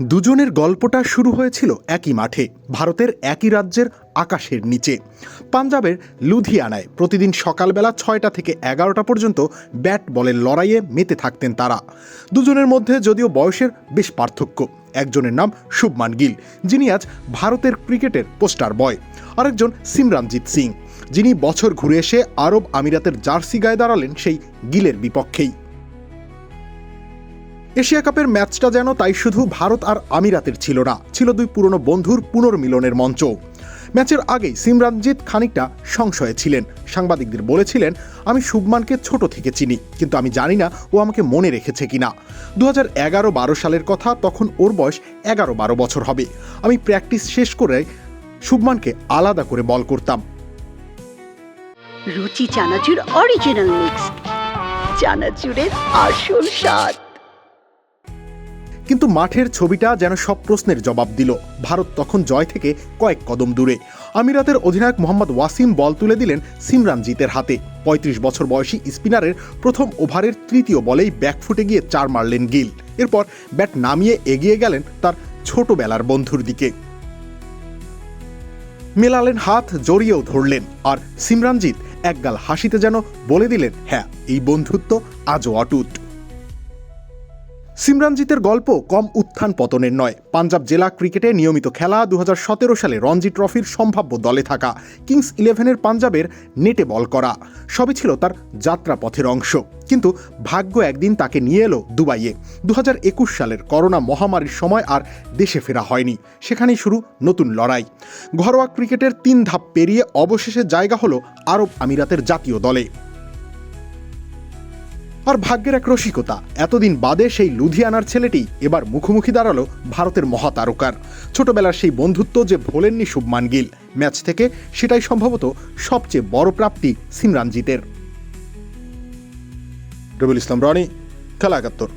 দুজনের গল্পটা শুরু হয়েছিল একই মাঠে, ভারতের একই রাজ্যের আকাশের নিচে। পাঞ্জাবের লুধিয়ানায় প্রতিদিন সকালবেলা ছয়টা থেকে এগারোটা পর্যন্ত ব্যাট বলের লড়াইয়ে মেতে থাকতেন তারা। দুজনের মধ্যে যদিও বয়সের বেশ পার্থক্য, একজনের নাম শুভমান গিল, যিনি আজ ভারতের ক্রিকেটের পোস্টার বয়, আরেকজন সিমরানজিৎ সিং, যিনি বছর ঘুরে এসে আরব আমিরাতের জার্সি গায়ে দাঁড়ালেন সেই গিলের বিপক্ষেই। এশিয়া কাপের ম্যাচটা যেন তাই শুধু ভারত আর আমিরাতের ছিল না, ছিল দুই পুরনো বন্ধুর পুনর্মিলনের মঞ্চ। ম্যাচের আগেই সিমরানজিৎ খানিকটা সংশয়ে ছিলেন। সাংবাদিকদের বলেছিলেন, আমি শুভমানকে ছোট থেকে চিনি, কিন্তু আমি জানি না ও আমাকে মনে রেখেছে কিনা। দু হাজার এগারো বারো সালের কথা তখন ওর বয়স এগারো বারো বছর হবে। আমি প্র্যাকটিস শেষ করে শুভমানকে আলাদা করে বল করতাম। রুচি চানাচুর অরিজিনাল মিক্স চানাচুরের আসল স্বাদ। কিন্তু মাঠের ছবিটা যেন সব প্রশ্নের জবাব দিল। ভারত তখন জয় থেকে কয়েক কদম দূরে। আমিরাতের অধিনায়ক মোহাম্মদ ওয়াসিম বল তুলে দিলেন সিমরানজিতের হাতে। ৩৫ বছর বয়সী স্পিনারের প্রথম ওভারের তৃতীয় বলেই ব্যাকফুটে গিয়ে চার মারলেন গিল। এরপর ব্যাট নামিয়ে এগিয়ে গেলেন তার ছোটবেলার বন্ধুর দিকে। মেলালেন হাত, জড়িয়েও ধরলেন। আর সিমরানজিৎ একগাল হাসিতে যেন বলে দিলেন হ্যাঁ এই বন্ধুত্ব আজও অটুট। সিমরানজিতের গল্প কম উত্থান পতনের নয়। পাঞ্জাব জেলা ক্রিকেটে নিয়মিত খেলা দু হাজার সতেরো সালে রঞ্জি ট্রফির সম্ভাব্য দলে থাকা কিংস ইলেভেনের পাঞ্জাবের নেটে বল করা। সবই ছিল তার যাত্রাপথের অংশ। কিন্তু ভাগ্য একদিন তাকে নিয়ে এলো দুবাইয়ে। দু হাজার একুশ সালের করোনা মহামারীর সময় আর দেশে ফেরা হয়নি। সেখানেই শুরু নতুন লড়াই। ঘরোয়া ক্রিকেটের তিন ধাপ পেরিয়ে অবশেষে জায়গা হলো আরব আমিরাতের জাতীয় দলে। আর ভাগ্যের এক রসিকতা। এতদিন বাদে সেই লুধিয়ানার ছেলেটি এবার মুখোমুখি দাঁড়াল ভারতের মহাতারকার। ছোটবেলার সেই বন্ধুত্ব যে ভোলেননি শুভমান গিল। ম্যাচ থেকে সেটাই সম্ভবত সবচেয়ে বড় প্রাপ্তি সিমরানজিতের। রবিউল ইসলাম রনি, খেলা একাত্তর।